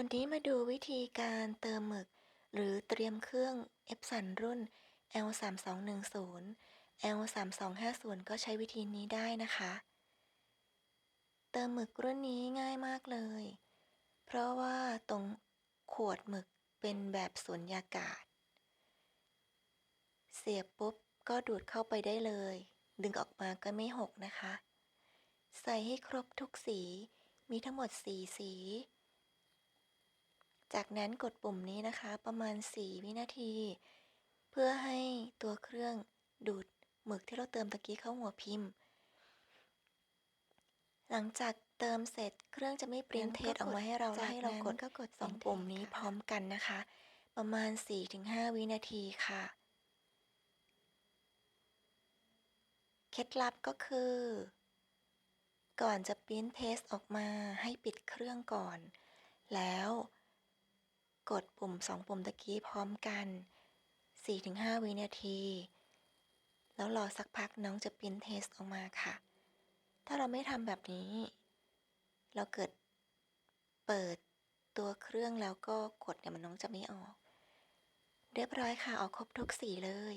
วันนี้มาดูวิธีการเติมหมึก หรือเตรียมเครื่อง Epson รุ่น L3210 L3250 ก็ใช้วิธีนี้ได้นะคะ เติมหมึกรุ่นนี้ง่ายมากเลย เพราะว่าตรงขวดหมึกเป็นแบบสุญญากาศ เสียบปุ๊บก็ดูดเข้าไปได้เลย ดึงออกมาก็ไม่หกนะคะ ใส่ให้ครบทุกสี มีทั้งหมด4สี จากนั้นกดปุ่มนี้นะคะประมาณ 4 วินาที เพื่อให้ตัวเครื่องดูดหมึกที่เราเติมตะกี้เข้าหัวพิมพ์ หลังจากเติมเสร็จเครื่องจะไม่ปริ้นเทสออกมาให้เราแล้วให้เรากดก็กดสองปุ่มนี้พร้อมกันนะคะ ประมาณ 4-5 วินาทีค่ะ เคล็ดลับก็คือ ก่อนจะปริ้นเทสออกมาให้ปิดเครื่องก่อน แล้ว กดปุ่มสองปุ่มตะกี้พร้อมกัน 4-5 วินาที แล้วรอสักพักน้องจะปรินเทสออกมาค่ะ ถ้าเราไม่ทำแบบนี้ เราเกิดเปิดตัวเครื่องแล้วก็กดเนี่ยมันน้องจะไม่ออก เรียบร้อยค่ะออกครบทุกสีเลย